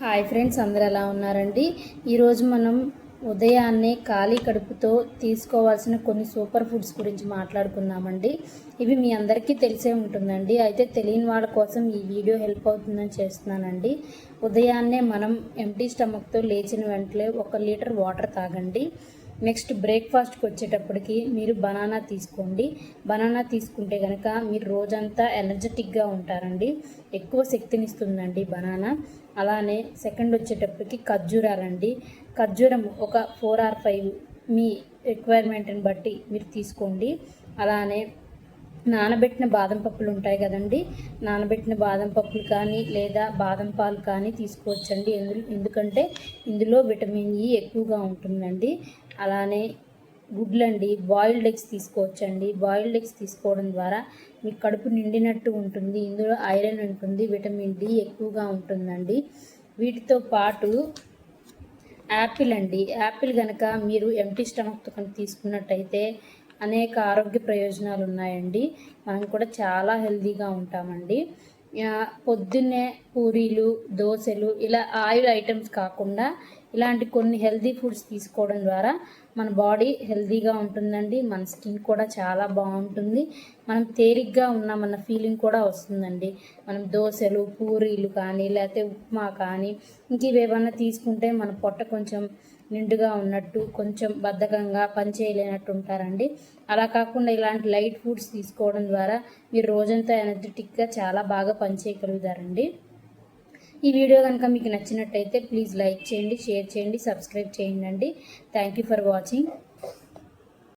Hi friends అందరు ఎలా ఉన్నారండి? ఈరోజు మనం ఉదయాన్నే ఖాళీ కడుపుతో తీసుకోవాల్సిన కొన్ని సూపర్ ఫుడ్స్ గురించి మాట్లాడుకుందామండి. ఇవి మీ అందరికీ తెలిసే ఉంటుందండి. అయితే తెలియని వాళ్ళ కోసం ఈ వీడియో హెల్ప్ అవుతుందని చేస్తున్నానండి. ఉదయాన్నే మనం ఎంటీ స్టమక్తో లేచిన వెంటనే ఒక లీటర్ వాటర్ తాగండి. నెక్స్ట్ బ్రేక్ఫాస్ట్కి వచ్చేటప్పటికి మీరు బనానా తీసుకోండి. బనానా తీసుకుంటే కనుక మీరు రోజంతా ఎనర్జెటిక్గా ఉంటారండి. ఎక్కువ శక్తినిస్తుందండి బనానా. అలానే సెకండ్ వచ్చేటప్పటికి ఖర్జూరాలండి. ఖర్జూరం ఒక ఫోర్ ఆర్ ఫైవ్ మీ రిక్వైర్మెంట్ని బట్టి మీరు తీసుకోండి. అలానే నానబెట్టిన బాదం పప్పులు ఉంటాయి కదండి. నానబెట్టిన బాదం పప్పులు కానీ లేదా బాదం పాలు కానీ తీసుకోవచ్చండి. ఎందుకంటే ఇందులో విటమిన్ ఈ ఎక్కువగా ఉంటుందండి. అలానే గుడ్లండి బాయిల్డ్ ఎగ్స్ తీసుకోవచ్చండి. బాయిల్డ్ ఎగ్స్ తీసుకోవడం ద్వారా మీ కడుపు నిండినట్టు ఉంటుంది. ఇందులో ఐరన్ ఉంటుంది విటమిన్ డి ఎక్కువగా ఉంటుందండి. వీటితో పాటు యాపిల్ అండి. యాపిల్ కనుక మీరు ఎంటీ స్టమక్తో కనుక తీసుకున్నట్టయితే అనేక ఆరోగ్య ప్రయోజనాలు ఉన్నాయండి మనం కూడా చాలా హెల్తీగా ఉంటామండి. పొద్దున్నే పూరీలు దోశలు ఇలా ఆయిల్ ఐటమ్స్ కాకుండా ఇలాంటి కొన్ని హెల్తీ ఫుడ్స్ తీసుకోవడం ద్వారా మన బాడీ హెల్తీగా ఉంటుందండి. మన స్కిన్ కూడా చాలా బాగుంటుంది. మనం తేలిగ్గా ఉన్నామన్న ఫీలింగ్ కూడా వస్తుందండి. మనం దోశలు పూరీలు కానీ లేకపోతే ఉప్మా కానీ ఇంక ఇవేమన్నా తీసుకుంటే మన పొట్ట కొంచెం నిండుగా ఉన్నట్టు కొంచెం బద్ధకంగా పనిచేయలేనట్టు ఉంటారండి. అలా కాకుండా ఇలాంటి లైట్ ఫుడ్స్ తీసుకోవడం ద్వారా మీరు రోజంతా ఎనర్జెటిక్గా చాలా బాగా పనిచేయగలుగుతారండి. ఈ వీడియో కనుక మీకు నచ్చినట్టయితే ప్లీజ్ లైక్ చేయండి షేర్ చేయండి సబ్స్క్రైబ్ చేయండి థ్యాంక్ యూ ఫర్ వాచింగ్